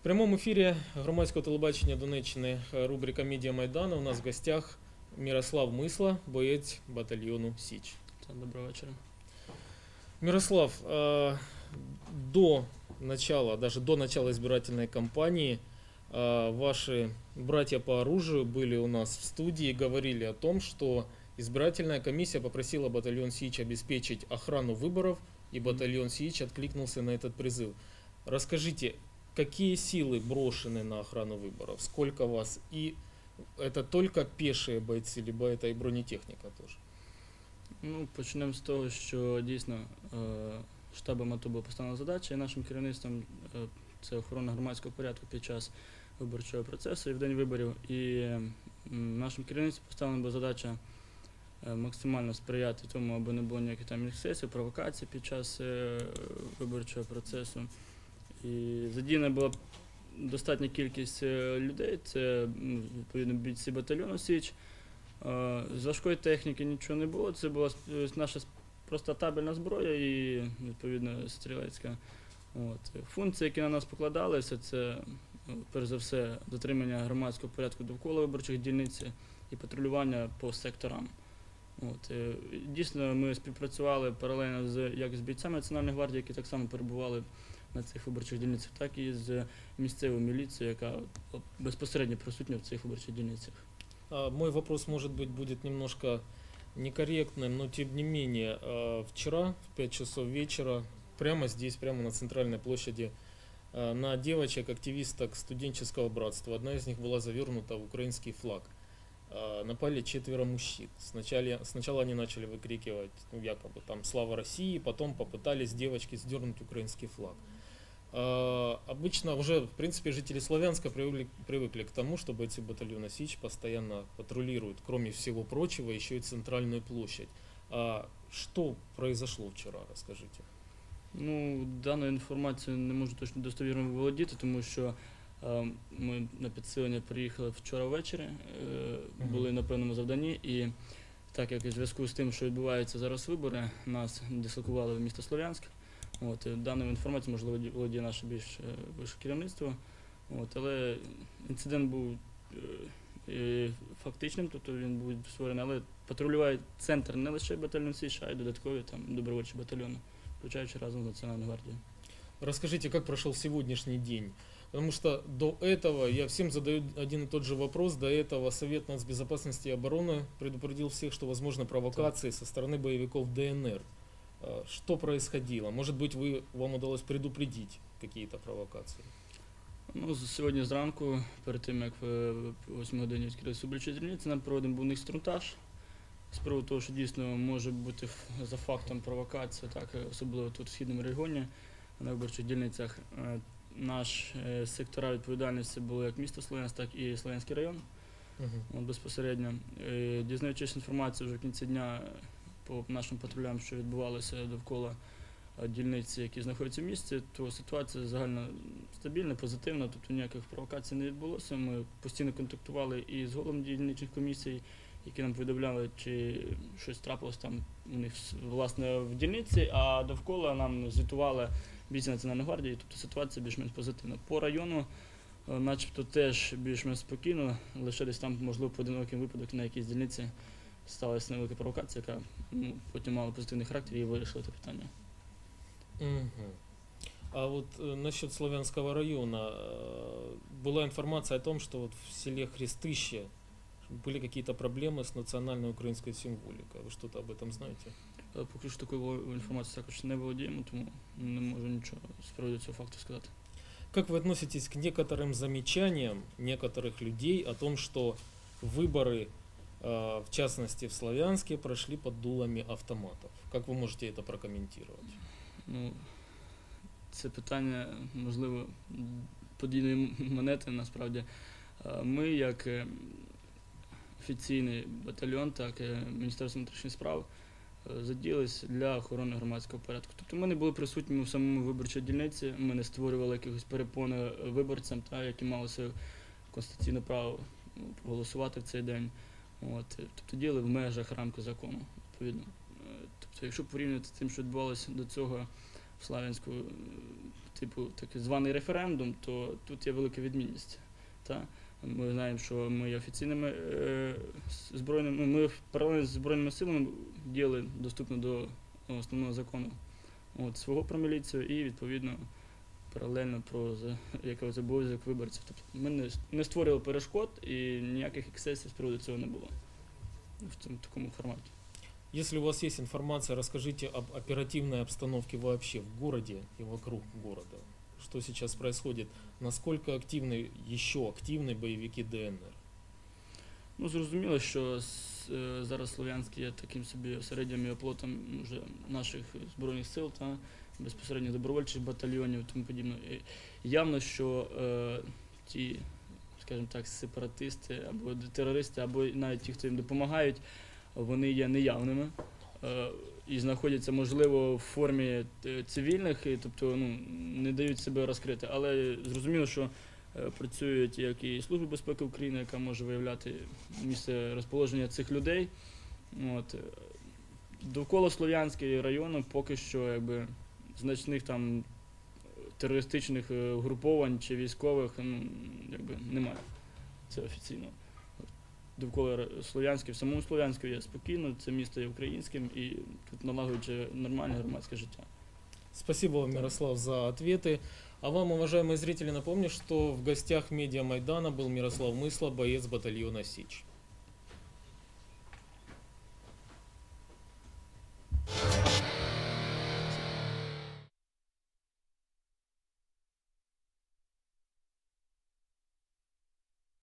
В прямому ефірі громадського телебачення Донеччини е, рубрика Медіа Майдану. У нас в гостях Мирослав Мисла, боєць батальйону Січ. Та, Доброго вечора. Мирослав, э, до начала, даже до начала избирательной кампании э, ваши братья по оружию были у нас в студии и говорили о том, что избирательная комиссия попросила батальон СИЧ обеспечить охрану выборов, и батальон СИЧ откликнулся на этот призыв. Расскажите, какие силы брошены на охрану выборов, сколько вас, и это только пешие бойцы, либо это и бронетехника тоже? Ну, почнемо з того, що дійсно е, штабом АТО була поставлена задача, і нашим керівництвом е, це охорона громадського порядку під час виборчого процесу і в день виборів. І м, нашим керівництвом поставлена була задача е, максимально сприяти тому, аби не було ніяких там ексцесів, провокацій під час е, виборчого процесу. І задіяна була достатня кількість е, людей, це відповідно бійці батальйону Січ. Е, З важкої техніки нічого не було. Це була е, наша просто табельна зброя і відповідно стрілецька. От. Функції, які на нас покладалися, це е, перш за все дотримання громадського порядку довкола виборчих дільниць і патрулювання по секторам. От. е, Дійсно, ми співпрацювали паралельно з як з бійцями Національної гвардії, які так само перебували на цих виборчих дільницях, так і з місцевою міліцією, яка от, безпосередньо присутня в цих виборчих дільницях. А, Мой вопрос, может быть, будет немножко некорректным, но тем не менее, а, вчера в 5 часов вечера, прямо здесь, прямо на центральной площади, а, на девочек-активисток студенческого братства, одна из них была завернута в украинский флаг. А, Напали четверо мужчин. Сначала, сначала они начали выкрикивать, ну, якобы там «Слава России», потом попытались девочки сдернуть украинский флаг. А, Обычно уже, в принципе, жители Славянска привыкли, привыкли к тому, что бойцы батальона СИЧ постоянно патрулируют, кроме всего прочего, еще и центральную площадь. А что произошло вчера, расскажите. Ну, даною інформацією не можу точно достовірно володіти, тому що е, ми на підсилення приїхали вчора ввечері, е, Мгм. були на певному завданні, і так як у зв'язку з тим, що відбуваються зараз вибори, нас дислокували в місто Слов'янськ. От, і даною інформацією, можливо, ді- володіє наше більш е, вище керівництво. От, але інцидент був е, е, фактичним, тобто він був створений, але патрулював центр не лише батальйон Січ, а й додаткові там добровольчі батальйони включаючи разом з Національною гвардією. Расскажите, как прошел сегодняшний день? Потому что до этого, я всем задаю один и тот же вопрос, до этого Совет нацбезопасности и обороны предупредил всех, что возможны провокации со стороны боевиков ДНР. А, Что происходило? Может быть, вы, вам удалось предупредить какие-то провокации? Ну, сьогодні зранку, перед тим як в 8 годині відкрилися виборчі дільниці, нам проводимо був інструктаж з приводу того, що дійсно може бути за фактом провокація, так, е, особливо тут в східному регіоні, на виборчих дільницях. Е, Наш е, сектора відповідальності були як місто Слов'янськ, так і Слов'янський район. От безпосередньо. Дізнаючись інформацію вже в кінці дня по нашим патрулям, що відбувалося довкола е, дільниці, які знаходяться в місті, то ситуація загально стабільна, позитивна, тобто ніяких провокацій не відбулося. Ми постійно контактували і з головами дільничних комісій, які нам повідомляли, чи щось трапилось там у них власне в дільниці, а довкола нам звітували бійці Національної гвардії, тобто ситуація більш-менш позитивна. По району Е, начебто теж більш-менш спокійно, лише десь там, можливо, поодинокий випадок на якійсь дільниці сталася невелика провокація, яка ну, потім мала позитивний характер і вирішила це питання. Мгм. А вот э, насчет Славянского района э, была информация о том, что вот в селе Христыще были какие-то проблемы с национальной украинской символикой. Вы что-то об этом знаете? Е, Поки що такою во- інформацією також не володіємо, тому не можу нічого з приводу цього факту сказати. Как вы относитесь к некоторым замечаниям некоторых людей о том, что выборы, э, в частности в Славянске, прошли под дулами автоматов? Как вы можете это прокомментировать? Ну, це питання, можливо, подійної монети насправді. Е, Ми, як е, офіційний батальйон, так і Міністерство внутрішніх справ, е, заділись для охорони громадського порядку. Тобто ми не були присутніми в самому виборчій дільниці, ми не створювали якихось перепони виборцям, та, які мали своє конституційне право ну, проголосувати в цей день. От, е, тобто діяли в межах рамки закону, відповідно. Е, Тобто, якщо порівняти з тим, що відбувалося до цього в Славянську, е, типу, так званий референдум, то тут є велика відмінність. Та? Ми знаємо, що ми офіційними е, збройними, ну, ми паралельно з Збройними силами діяли доступно до основного закону от, свого про міліцію і відповідно паралельно про якогось обов'язок виборців. Тобто ми не, не створювали перешкод і ніяких ексцесів з приводу цього не було в цьому такому форматі. Если у вас есть информация, расскажите об оперативной обстановке вообще в городе и вокруг города. Что сейчас происходит? Насколько активны, еще активны боевики ДНР? Ну, зрозуміло, що е, зараз Слов'янський є таким собі осереднім і оплотом вже наших збройних сил та безпосередньо добровольчих батальйонів тому подібне. І явно, що е, ті, скажімо так, сепаратисти або терористи, або навіть ті, хто їм допомагають, вони є неявними. е, І знаходяться, можливо, в формі е, цивільних, і, тобто ну, не дають себе розкрити. Але зрозуміло, що е, працюють як і Служба безпеки України, яка може виявляти місце розположення цих людей. От. Довкола Слов'янського району поки що якби, значних там терористичних е, угруповань чи військових ну, якби, немає. Це офіційно. Довкола Р- Слов'янська, в самому Слов'янську є спокійно, це місто є українським і тут налагоджує нормальне громадське життя. Спасибо вам, Мирослав, за ответы. А вам, уважаемые зрители, напомню, что в гостях медиа Майдана был Мирослав Мысла, боец батальона «Сич».